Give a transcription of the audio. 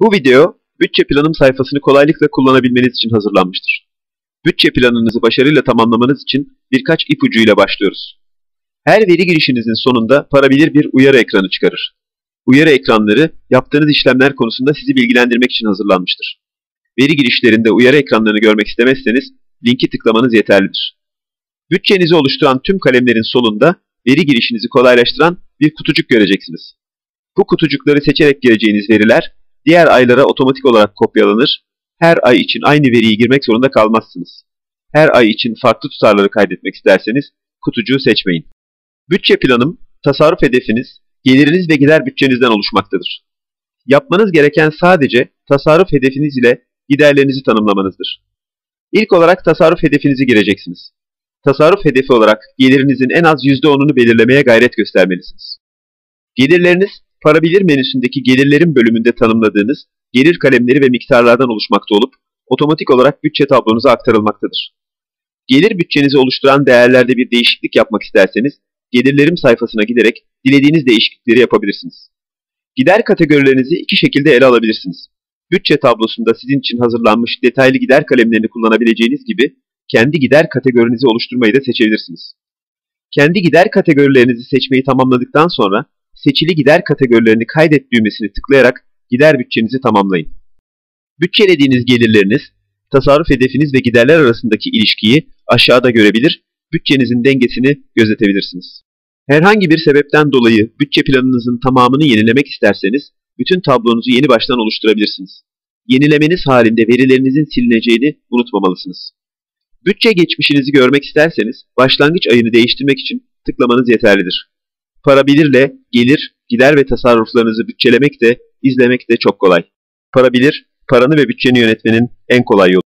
Bu video, bütçe planım sayfasını kolaylıkla kullanabilmeniz için hazırlanmıştır. Bütçe planınızı başarıyla tamamlamanız için birkaç ipucuyla başlıyoruz. Her veri girişinizin sonunda para bilir bir uyarı ekranı çıkarır. Uyarı ekranları yaptığınız işlemler konusunda sizi bilgilendirmek için hazırlanmıştır. Veri girişlerinde uyarı ekranlarını görmek istemezseniz linki tıklamanız yeterlidir. Bütçenizi oluşturan tüm kalemlerin solunda veri girişinizi kolaylaştıran bir kutucuk göreceksiniz. Bu kutucukları seçerek gireceğiniz veriler diğer aylara otomatik olarak kopyalanır, her ay için aynı veriyi girmek zorunda kalmazsınız. Her ay için farklı tutarları kaydetmek isterseniz kutucuğu seçmeyin. Bütçe planım, tasarruf hedefiniz, geliriniz ve gider bütçenizden oluşmaktadır. Yapmanız gereken sadece tasarruf hedefiniz ile giderlerinizi tanımlamanızdır. İlk olarak tasarruf hedefinizi gireceksiniz. Tasarruf hedefi olarak gelirinizin en az %10'unu belirlemeye gayret göstermelisiniz. Gelirleriniz, para bilir menüsündeki gelirlerin bölümünde tanımladığınız gelir kalemleri ve miktarlardan oluşmakta olup, otomatik olarak bütçe tablonuza aktarılmaktadır. Gelir bütçenizi oluşturan değerlerde bir değişiklik yapmak isterseniz, gelirlerim sayfasına giderek dilediğiniz değişiklikleri yapabilirsiniz. Gider kategorilerinizi iki şekilde ele alabilirsiniz. Bütçe tablosunda sizin için hazırlanmış detaylı gider kalemlerini kullanabileceğiniz gibi kendi gider kategorinizi oluşturmayı da seçebilirsiniz. Kendi gider kategorilerinizi seçmeyi tamamladıktan sonra seçili gider kategorilerini kaydet düğmesini tıklayarak gider bütçenizi tamamlayın. Bütçelediğiniz gelirleriniz, tasarruf hedefiniz ve giderler arasındaki ilişkiyi aşağıda görebilir, bütçenizin dengesini gözetebilirsiniz. Herhangi bir sebepten dolayı bütçe planınızın tamamını yenilemek isterseniz, bütün tablonuzu yeni baştan oluşturabilirsiniz. Yenilemeniz halinde verilerinizin silineceğini unutmamalısınız. Bütçe geçmişinizi görmek isterseniz, başlangıç ayını değiştirmek için tıklamanız yeterlidir. Para bilirle gelir, gider ve tasarruflarınızı bütçelemek de, izlemek de çok kolay. Para bilir, paranı ve bütçeni yönetmenin en kolay yolu.